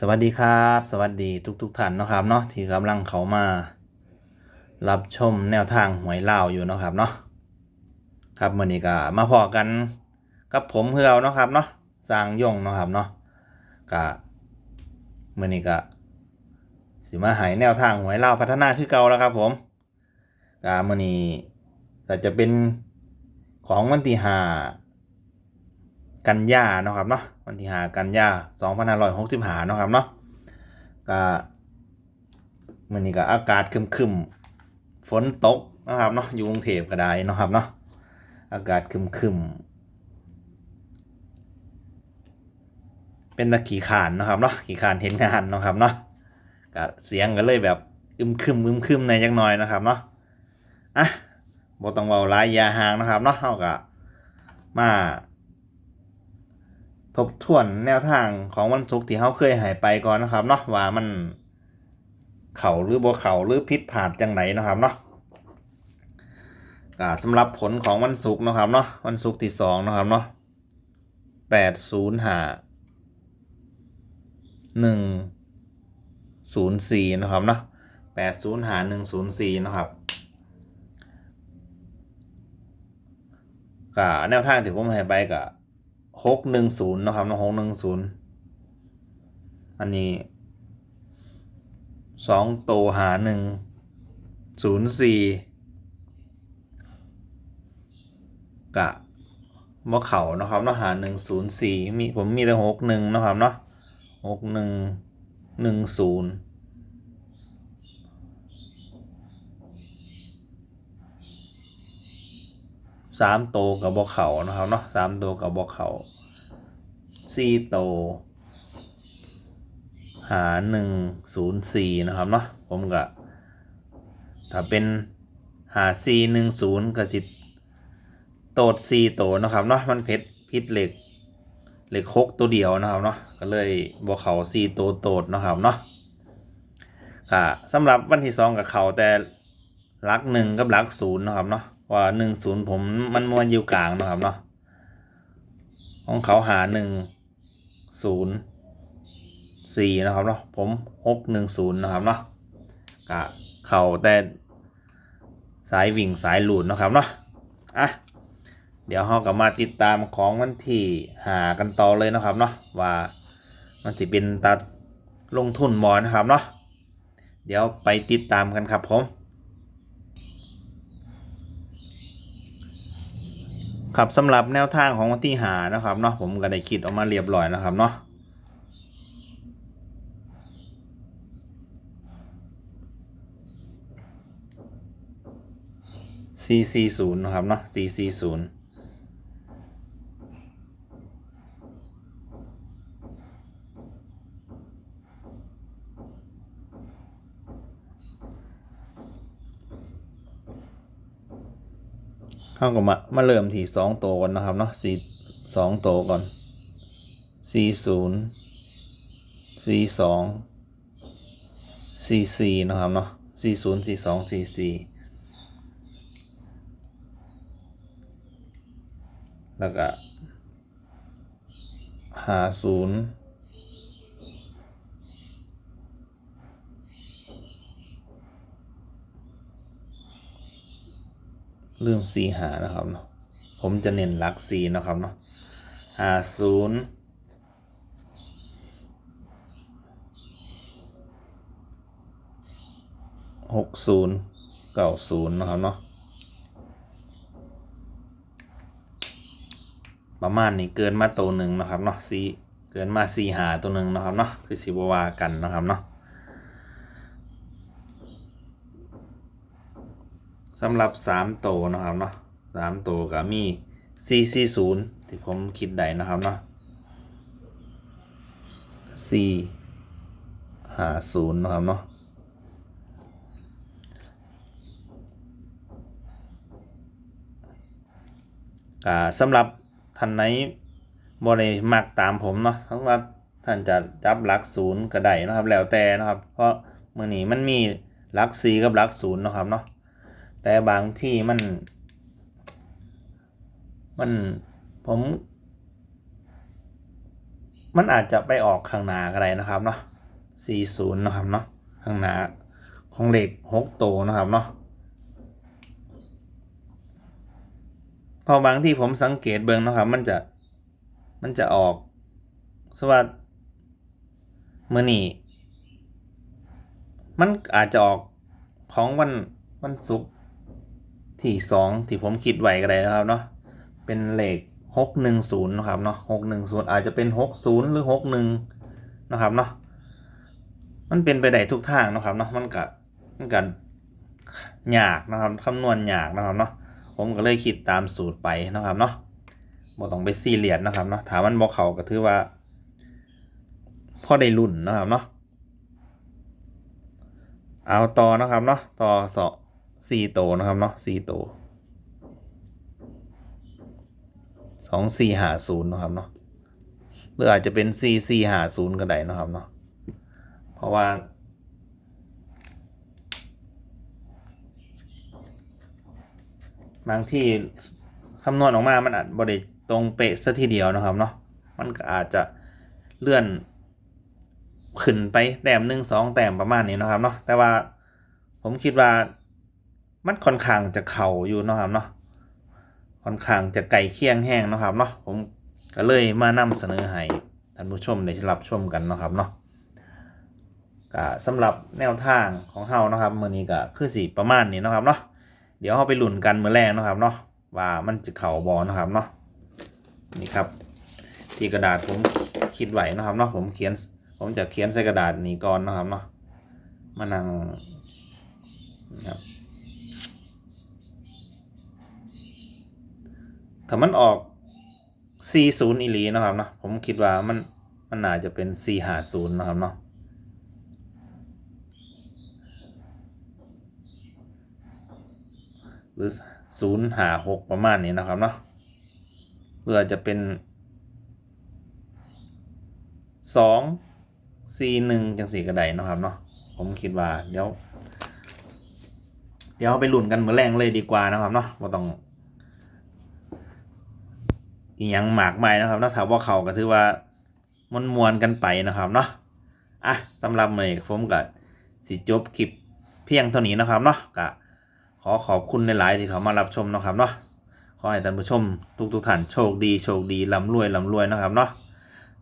สวัสดีครับ สวัสดีทุกๆท่านนะครับเนาะที่กำลังเขามา รับชมแนวทางหวยเล่าอยู่นะครับเนาะครับมื่อนี้ก็มาพอกันกับผมเพื่อเอาเนาะครับเนาะสร้างยงเนาะครับเนาะก็มื่อนี้ก็สิมาหายแนวทางหวยเล่าพัฒนาคือเก่าแล้วครับ ผมก็มื่อนี้ก็จะเป็นของวันที่ห้า กันยาเนาะครับเนาะวันที่หากันยาสองพันห้าร้อยหกสิบหาเนาะครับเนาะก็มื่อนี้ก็อากาศครึมๆฝนตกนะครับเนาะอยู่กรุงเทพก็ได้นะครับเนาะอากาศครึมๆเป็นตะขี่ขานนะครับเนาะขี่ขานเห็นงานนะครับเนาะก็เสียงก็เลยแบบอึมครึมอึมครึมในจังหน่อยนะครับเนาะอะบ่ต้องเบาหลายยาห่างนะครับเนาะเฮาก็มา ทบทวนแนวทางของวันศุกร์ที่เขาเคยหายไปก่อนนะครับเนาะว่ามันเข่าหรือบ่เข่าหรือพิษผาดจังไหนนะครับเนาะสำหรับผลของวันศุกร์นะครับเนาะวันศุกร์ที่สองนะครับเนาะแปดศูนย์หาหนึ่งศูนย์สี่นะครับเนาะแปดศูนย์หาหนึ่งศูนย์สี่นะครับก็แนวทางที่ผมให้ไปก็ หกหนึ่งศูนย์นะครับนาะหกหนึ่งศูนย์อันนี้สองโตวหาหนึ่งศูนย์สี่กะบ่เขานะครับเนาะหาหนึ่งศูนย์สี่มีผมมีแต่หกหนึ่งนะครับเนาะหกหนึ่งหนึ่งศูนย์ สามโตกับบ่เขานะครับเนาะสามโตกับบ่เข่าสี่โต หาหนึ่งศูนย์สี่นะครับเนาะผมก็ถ้าเป็นหาสี่หนึ่งศูนย์ก็สิโตดสี่โตนะครับเนาะมันเพชรพิษเหล็กเหล็กหกตัวเดียวนะครับเนาะก็เลยบ่เข่าสี่โตโตดนะครับเนาะค่ะสำหรับวันที่สองกับเขาแต่ลักหนึ่งกับลักศูนย์นะครับเนาะ ว่าหนึ่งศูนย์ผมมันมวนอยู่กลางนะครับเนาะของเขาหาหนึ่งศูนย์สี่นะครับเนาะผมหกหนึ่งศูนย์นะครับเนาะกะเข่าแต่สายวิ่งสายหลุดนะครับเนาะอะเดี๋ยวเรากลับมาติดตามของวันที่หากันต่อเลยนะครับเนาะว่ามันจะเป็นตัดลงทุนบอนะครับเนาะเดี๋ยวไปติดตามกันครับผม ครับสำหรับแนวทางของวันที่หานะครับเนาะผมก็ได้คิดออกมาเรียบร้อยนะครับเนาะซีซีศูนย์นะครับเนาะซีซีศูนย์ เข้าก็มามาเริ่มที่สองโตวก่อนนะครับเนาะสี่สองโตวก่อนสี่ศูนย์สี่สองสี่สี่นะครับเนาะสี่ศูนย์สี่สองสี่สี่แล้วก็ห้าศูนย์ ลืมสีหานะครับเนาะผมจะเน้นหลักสีนะครับเนาะห้าศูนย์หกศูนย์เก้าศูนย์นะครับเนาะประมาณนี้เกินมาตัวหนึ่งนะครับเนาะสีเกินมาสีหาตัวหนึ่งนะครับเนาะคือสีบวากันนะครับเนาะ สำหรับสามตัวนะครับเนาะสามตัวก็มีสี่สี่ศูนย์ที่ผมคิดได้นะครับเนาะสี่หาศูนย์นะครับเนาะอ่าสำหรับท่านไหนบ่ได้มักตามผมเนาะทั้งว่าท่านจะจับหลักศูนย์ก็ได้นะครับ แล้วแต่นะครับ เพราะมือนี้มันมีหลักสี่กับหลักศูนย์นะครับเนาะ แต่บางที่มัน มันผม มันอาจจะไปออกข้างหน้าก็ได้นะครับเนาะ40นะครับเนาะข้างหน้าของเหลข6โตนะครับเนาะพอบางที่ผมสังเกตเบิ่งนะครับ มันจะมันจะออกสวัสดมื่อนี้มันอาจจะออกของวันวันศุกร์ ที่สองที่ผมคิดไว้ก็ได้นะครับเนาะเป็นเลขหกหนึ่งศูนย์นะครับเนาะหกหนึ่งศูนย์อาจจะเป็นหกศูนย์หรือหกหนึ่งนะครับเนาะมันเป็นไปได้ทุกทางนะครับเนาะมันก็มันก็ยากนะครับคำนวณยากนะครับเนาะผมก็เลยคิดตามสูตรไปนะครับเนาะบ่ต้องไปซีเรียสนะครับเนาะถามมันบอกเขาก็ถือว่าพ่อได้รุ่นนะครับเนาะเอาต่อนะครับเนาะต่อสอง สี่โตนะครับเนาะสี่โตสองสี่หาศูนย์นะครับเนาะหรืออาจจะเป็นสี่สี่หาศูนย์ก็ได้นะครับเนาะเพราะว่าบางที่คำนวณออกมา มันอาจบริตรงเป๊ะซะทีเดียวนะครับเนาะ มันก็อาจจะเลื่อนขึ้นไปแต้มหนึ่งสองแต้มประมาณนี้นะครับเนาะ แต่ว่าผมคิดว่า มันค่อนข้างจะเข่าอยู่นะครับเนาะค่อนข้างจะไก่เคียงแห้งนะครับเนาะผมก็เลยมานำเสนอให้ท่านผู้ชมได้รับชมกันนะครับเนาะก็สำหรับแนวทางของเฮานะครับมื้อนี้ก็คือสิประมาณนี้นะครับเนาะเดี๋ยวเฮาไปลุ้นกันมื้อแรกนะครับเนาะว่ามันจะเข่าบ่เนะครับเนาะนี่ครับ ที่กระดาษผมคิดไว้นะครับเนาะผมเขียน ผมจะเขียนใส่กระดาษนี้ก่อนนะครับเนาะมานั่งนะครับ ถ้ามันออก 40อีหลีนะครับเนาะผมคิดว่ามันมันน่าจะเป็น450นะครับเนาะหรือ056ประมาณนี้นะครับเนาะเพื่อจะเป็นสองสี่หนึ่งจังสี่กระไดนะครับเนาะผมคิดว่าเดี๋ยว เดี๋ยวไปหลุนกันเหมือนแรงเลยดีกว่านะครับเนาะว่าต้อง อีหยังหมากใหม่นะครับนักถ้าว่าเขาก็ถือว่ามวนมวนกันไปนะครับเนาะอะสำหรับมื้อผมก็สิจบคลิปเพียงเท่านี้นะครับเนาะก็ขอขอบคุณในหลายที่เขามารับชมนะครับเนาะขอให้ท่านผู้ชม ทุกๆท่านโชคดีโชคดีร่ำรวยร่ำรวยนะครับเนาะ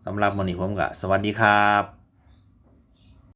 สำหรับวันนี้ผมก็สวัสดีครับ